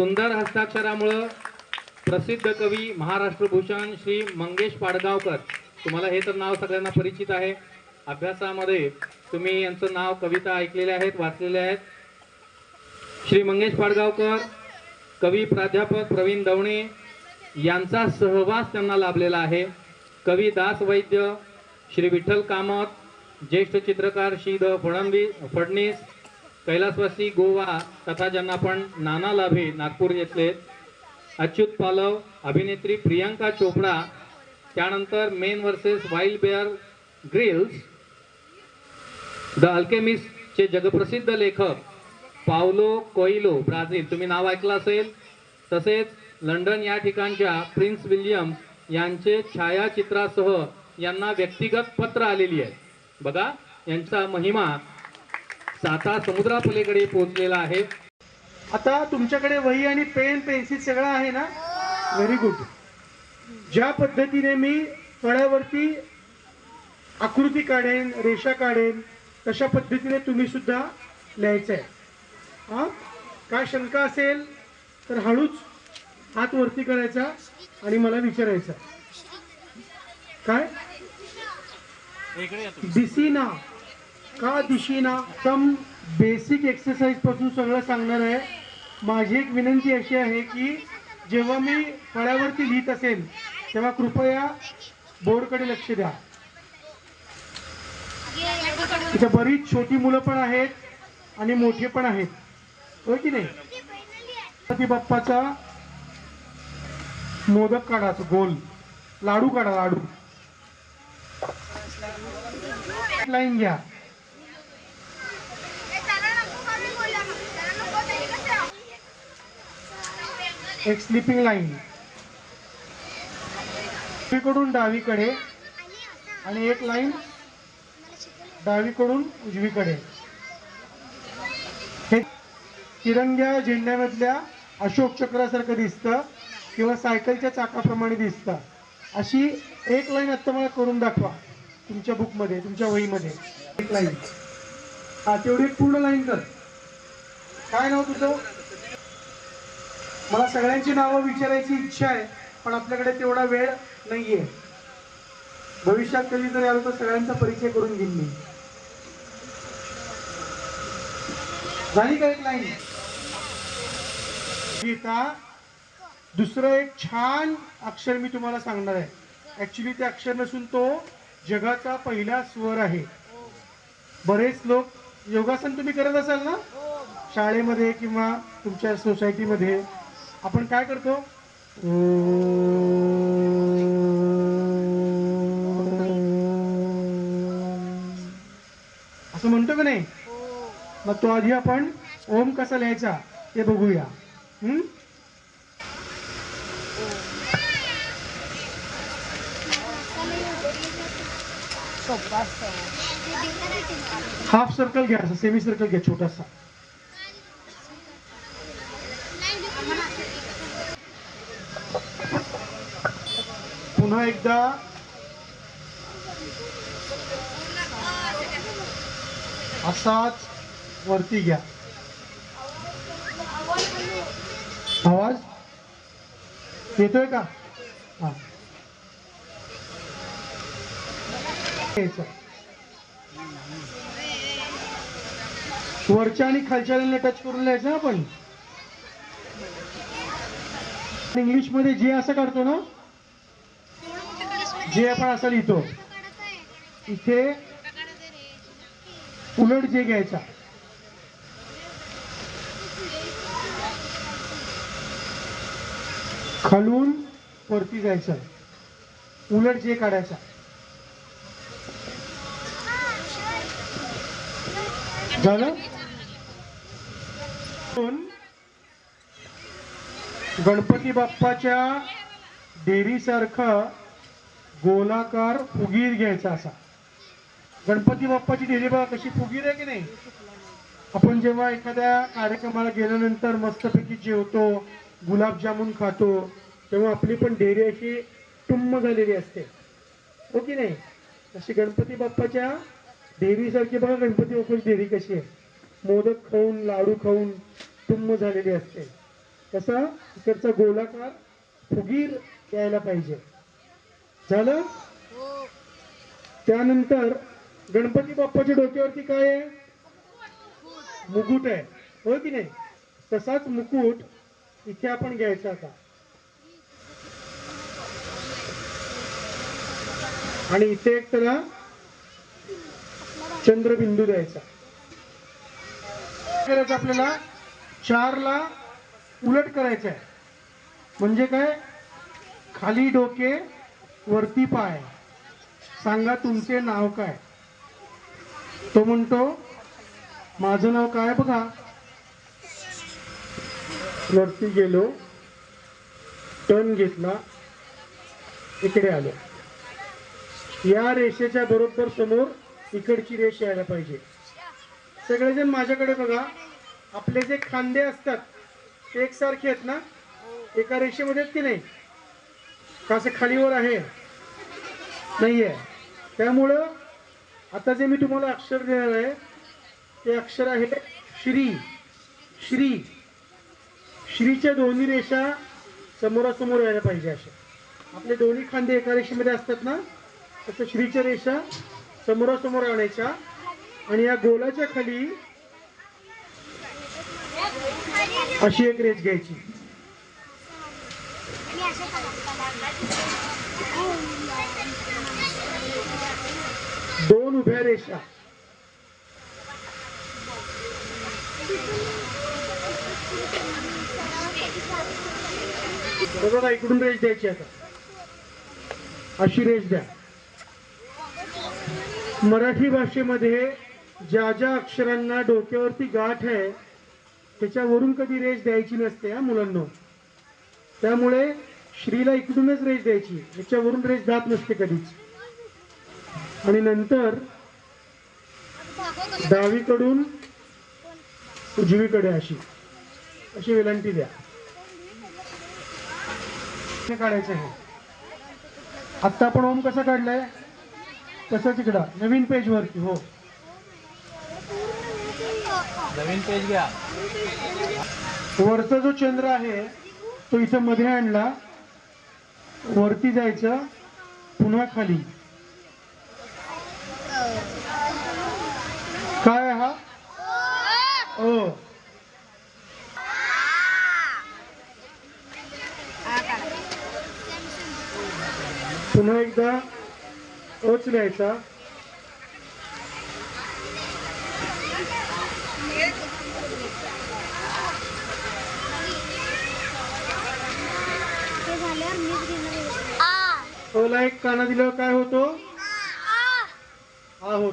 सुंदर हस्ताक्षरामुळं प्रसिद्ध कवी महाराष्ट्र भूषण श्री मंगेश पाडगावकर. तुम्हाला हे तर नाव सगळ्यांना परिचित आहे. अभ्यासामध्ये तुम्ही यांचं नाव कविता ऐकलेल्या आहेत वाचलेल्या आहेत. श्री मंगेश पाडगावकर कवी प्राध्यापक प्रवीण दवणे यांचा सहवास त्यांना लाभलेला आहे. कवी दास वैद्य श्री विठ्ठल कामत ज्येष्ठ चित्रकार श्री द फडणवीस फडणीस कैलासवासी गोवा तथा ज्यांना आपण नाना लाभे नागपूर येथले अच्युत पालव अभिनेत्री प्रियांका चोपडा त्यानंतर man versus wild bear Grylls the अल्केमिस्टचे जगप्रसिद्ध लेखक पावलो कोइलो ब्राझील. तुम्ही नाव ऐकलं असेल. तसेच लंडन या ठिकाणच्या प्रिन्स विल्यम यांचे छायाचित्रासह यांना व्यक्तिगत पत्र आलेली आहे. बघा यांचा महिमा साता समुद्रापलीकडे पोहोचलेला आहे. आता तुमच्याकडे वही आणि पेन पेन्सिल सगळं आहे ना? व्हेरी गुड ज्या पद्धतीने मी फळ्यावरती आकृती काढेन रेषा काढेन तशा पद्धतीने तुम्ही सुद्धा लिहायचं आहे. हां? काय शंका असेल तर हळूच हात वरती करायचा आणि मला विचारायचा काय? दिसीना का दिशीना? एकदम बेसिक एक्सरसाइजपासून सगळं सांगणार आहे. माझी एक विनंती अशी आहे की जेव्हा मी फळ्यावरती लिहित असेल तेव्हा कृपया बोर्डकडे लक्ष द्या. तिथे बरीच छोटी मुलं पण आहेत आणि मोठे पण आहेत. होय की नाही? बाप्पाचा मोदक काढायचा गोल. लाडू काढा लाडू. लाईन घ्या. एक स्लिपिंग लाईन उजवीकडून डावीकडे आणि एक लाईन डावीकडून उजवीकडे. हे तिरंग्या झेंड्यामधल्या अशोक चक्रासारखं दिसतं किंवा सायकलच्या चाकाप्रमाणे दिसतं. अशी एक लाईन आत्ता मला करून दाखवा. तुमच्या बुकमध्ये तुमच्या वहीमध्ये. एक लाईन हा तेवढी पूर्ण लाईन कर. काय नाव तुझं? मला सगळ्यांची नावं विचारायची इच्छा आहे पण आपल्याकडे तेवढा वेळ नाहीये. भविष्यात कधीतरी आलो तर सगळ्यांचा परिचय करून घेईन मी. झाली का एक लाईन? गीता दुसरं एक छान अक्षर मी तुम्हाला सांगणार आहे. ऍक्च्युली ते अक्षर नसून तो जगाचा पहिला स्वर आहे. बरेच लोक योगासन तुम्ही करत असाल ना? शाळेमध्ये किंवा तुमच्या सोसायटीमध्ये आपण काय करतो? असं म्हणतो का नाही? मग तो आधी आपण ओम कसा लिहायचा ते बघूया. हम्म? हाफ सर्कल घ्या असं सेमी सर्कल घ्या छोटासा. पुन्हा एकदा. असाच वरती घ्या. आवाज? येतोय का? हा. वरच्या आणि खालच्या टच करून लिहायचं आपण? इंग्लिशमध्ये जे असं काढतो ना जे आपण असं लिहितो इथे उलट जे घ्यायचा. खालून वरती जायचं. उलट जे काढायचा. झालं? गणपती बाप्पाच्या डेरीसारखं गोलाकार फुगीर घ्यायचा असा. गणपती बाप्पाची डेरी बघा कशी फुगीर आहे की नाही? आपण जेव्हा एखाद्या कार्यक्रमाला गेल्यानंतर मस्तपैकी जेवतो गुलाबजामुन खातो तेव्हा आपली पण डेरी अशी टुम्म झालेली असते. हो की नाही? अशी गणपती बाप्पाच्या डेरीसारखी बघा गणपती बाप्पाची डेरी कशी आहे. मोदक खाऊन लाडू खाऊन टुम्म झालेली असते. तसा इकडचा गोलाकार फुगीर यायला पाहिजे. झालं? त्यानंतर गणपती बाप्पाच्या डोक्यावरती काय आहे? मुकुट आहे. होय की नाही? तसाच मुकुट इथे आपण घ्यायचा आता. आणि इथे एक त्याला चंद्रबिंदू द्यायचा. करायचं आपल्याला चारला उलट करायचं आहे म्हणजे काय? खाली डोके वरती पाय. सांगा तुमचे नाव काय? तो म्हणतो माझं नाव काय बघा. वरती गेलो टर्न घेतला इकडे आलो. या रेषेच्या बरोबर समोर इकडची रेष यायला पाहिजे. सगळेजण माझ्याकडे बघा. आपले जे खांदे असतात ते एकसारखे आहेत ना? एका रेषेमध्ये आहेत की नाही? का असं खालीवर आहे? नाही आहे त्यामुळं आता जे मी तुम्हाला अक्षर देणार आहे ते अक्षर आहे श्री. श्री. श्रीच्या दोन्ही रेषा समोरासमोर यायला पाहिजे अशा. आपले दोन्ही खांदे एका रेषेमध्ये असतात ना तसं श्रीच्या रेषा समोरासमोर आणायच्या आणि या गोलाच्या खाली अशी एक रेष घ्यायची. दोन उभ्या रेषा. तर बघा इकडून रेष द्यायची आता. अशी रेष द्या. मराठी भाषेमध्ये ज्या ज्या अक्षरांना डोक्यावरती गाठ आहे त्याच्यावरून कधी रेष द्यायची नसते हा मुलांना. त्यामुळे श्रीला इकडूनच रेष द्यायची याच्यावरून रेष जात नसते कधीच. आणि नंतर डावीकडून उजवीकडे अशी अशी विनंती द्या. काढायचं आहे. आत्ता आपण ओम कसा काढलाय? तसंच इकडं नवीन पेज वरती हो. नवीन पेज घ्या. वरचा जो चंद्र आहे तो इथं मध्ये आणला. वरती जायचं पुन्हा खाली. काय हा? ओ. पुन्हा एकदा ओच लिहायचा ओला एक काना दिल्यावर काय होतो? हा होतो